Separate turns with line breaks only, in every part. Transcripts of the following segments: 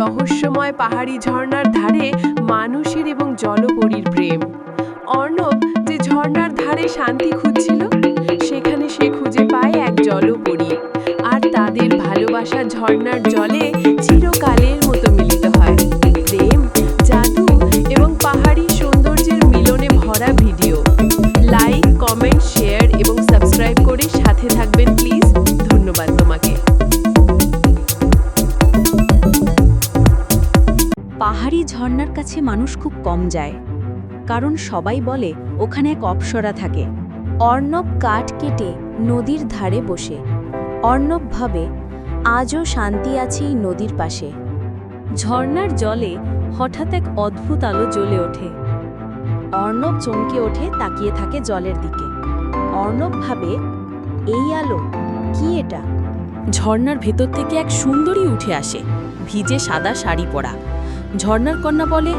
রহস্যময় পাহাড়ি ঝর্ণার ধারে মানুষের এবং জলপরীর প্রেম। অর্ণব যে ঝর্ণার ধারে শান্তি খুঁজছিল, সেখানে সে খুঁজে পায় এক জলপরী। আর তাদের ভালোবাসা ঝর্ণার জলে চিরকালের মতো মিলিত হয়। প্রেম, জাদু এবং পাহাড়ি সৌন্দর্যের মিলনে ভরা ভিডিও। লাইক, কমেন্ট, শেয়ার এবং সাবস্ক্রাইব করে সাথে থাকবেন, প্লিজ।
পাহাড়ি ঝর্ণার কাছে মানুষ খুব কম যায়। কারণ সবাই বলে, ওখানে এক অপ্সরা থাকে। অর্ণব কাঠ কেটে নদীর ধারে বসে। অর্ণব ভাবে, আজও শান্তি আছে এই নদীর পাশে। ঝর্ণার জলে হঠাৎ এক অদ্ভুত আলো জ্বলে ওঠে। অর্ণব চমকে ওঠে, তাকিয়ে থাকে জলের দিকে। অর্ণব ভাবে, এই আলো? কি এটা? ঝর্ণার ভেতর থেকে এক সুন্দরী উঠে আসে, ভিজে সাদা শাড়ি পরা। ঝর্ণার কন্যা বলে,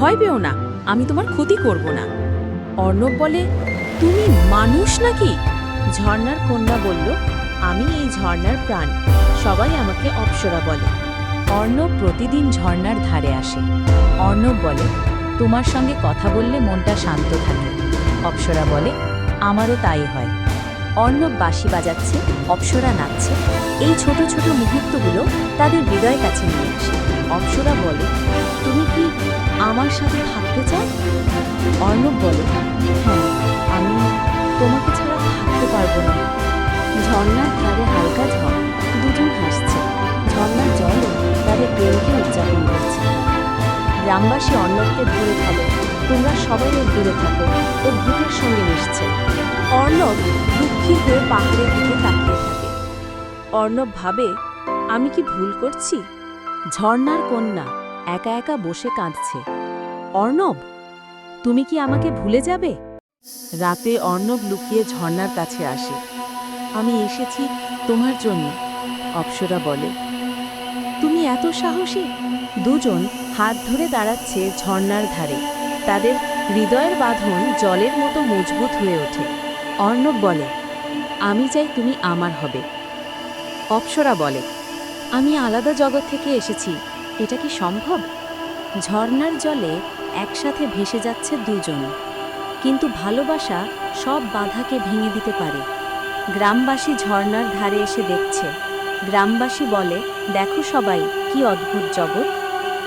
ভয় পেও না, আমি তোমার ক্ষতি করব না। অর্ণব বলে, তুমি মানুষ নাকি? ঝর্ণার কন্যা বলল, আমি এই ঝর্ণার প্রাণ, সবাই আমাকে অপ্সরা বলে। অর্ণব প্রতিদিন ঝর্ণার ধারে আসে। অর্ণব বলে, তোমার সঙ্গে কথা বললে মনটা শান্ত থাকে। অপ্সরা বলে, আমারও তাই হয়। অর্ণব বাঁশি বাজাচ্ছে, অপ্সরা নাচছে। এই ছোট ছোট মুহূর্তগুলো তাদের হৃদয় কাছে নিয়ে আসে। অপ্সরা বলে, তুমি কি আমার সাথে থাকতে চাও? অর্ণব বলে হ্যাঁ আমি তোমাকে ছাড়া থাকতে পারব না। ঝর্ণার ধারে হালকা ঝড়, দুজন হাসছে। ঝর্ণার জলও তাদের প্রেমকে উদযাপন করছে। গ্রামবাসী অর্ণবকে ধরে ফেলে তোমরা সবাই ওর দূরে থাকো, ও ভূতের সঙ্গে মিশছে। অর্ণব দুঃখী হয়ে পাহাড়ের দিকে তাকিয়ে থাকে। অর্ণব ভাবে, আমি কি ভুল করছি? ঝর্ণার কন্যা একা একা বসে কাঁদছে। অর্ণব, তুমি কি আমাকে ভুলে যাবে? রাতে অর্ণব লুকিয়ে ঝর্ণার কাছে আসে। আমি এসেছি তোমার জন্য, অপ্সরা বলে। তুমি এত সাহসী? দুজন হাত ধরে দাঁড়াচ্ছে ঝর্ণার ধারে। তাদের হৃদয়ের বাঁধন জলের মতো মজবুত হয়ে ওঠে। অর্ণব বলে, আমি চাই তুমি আমার হবে। অপ্সরা বলে, আমি আলাদা জগৎ থেকে এসেছি, এটা কি সম্ভব? ঝর্ণার জলে একসাথে ভেসে যাচ্ছে দুজন, কিন্তু ভালোবাসা সব বাধাকে ভেঙে দিতে পারে। গ্রামবাসী ঝর্নার ধারে এসে দেখছে। গ্রামবাসী বলে, দেখো সবাই, কি অদ্ভুত জগৎ।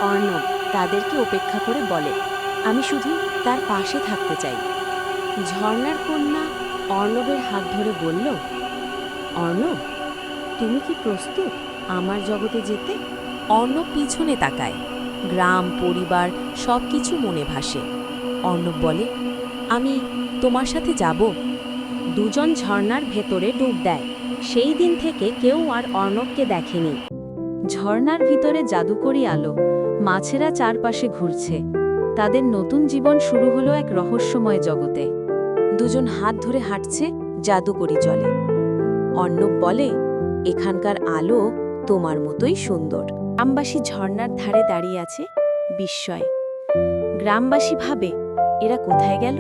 অর্ণব তাদেরকে উপেক্ষা করে বলে, আমি শুধু তার পাশে থাকতে চাই। ঝর্ণার কন্যা অর্ণবের হাত ধরে বলল, অর্ণব, তুমি কি প্রস্তুত আমার জগতে যেতে? অর্ণব পিছনে তাকায়। গ্রাম, পরিবার সব কিছু মনে ভাসে। অর্ণব বলে, আমি তোমার সাথে যাব। দুজন ঝর্ণার ভেতরে ডুব দেয়। সেই দিন থেকে কেউ আর অর্ণবকে দেখেনি। ঝর্ণার ভিতরে জাদুকরি আলো, মাছেরা চারপাশে ঘুরছে। তাদের নতুন জীবন শুরু হলো এক রহস্যময় জগতে। দুজন হাত ধরে হাঁটছে জাদুকরি জলে। অর্ণব বলে, এখানকার আলো তোমার মতোই সুন্দর। গ্রামবাসী ঝর্ণার ধারে দাঁড়িয়ে আছে বিস্ময়। গ্রামবাসী ভাবে, এরা কোথায় গেল?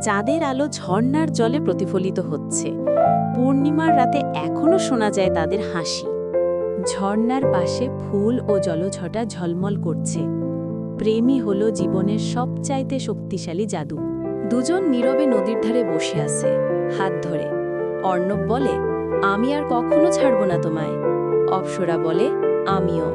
চাঁদের আলো ঝর্ণার জলে প্রতিফলিত হচ্ছে। পূর্ণিমার রাতে এখনও শোনা যায় তাদের হাসি। ঝর্ণার পাশে ফুল ও জলঝটা ঝলমল করছে। প্রেমই হলো জীবনের সবচাইতে শক্তিশালী জাদু। দুজন নীরবে নদীর ধারে বসে আছে, হাত ধরে। অর্ণব বলে, আমি আর কখনো ছাড়ব না তোমায়। অপসরা বলে, আমিও।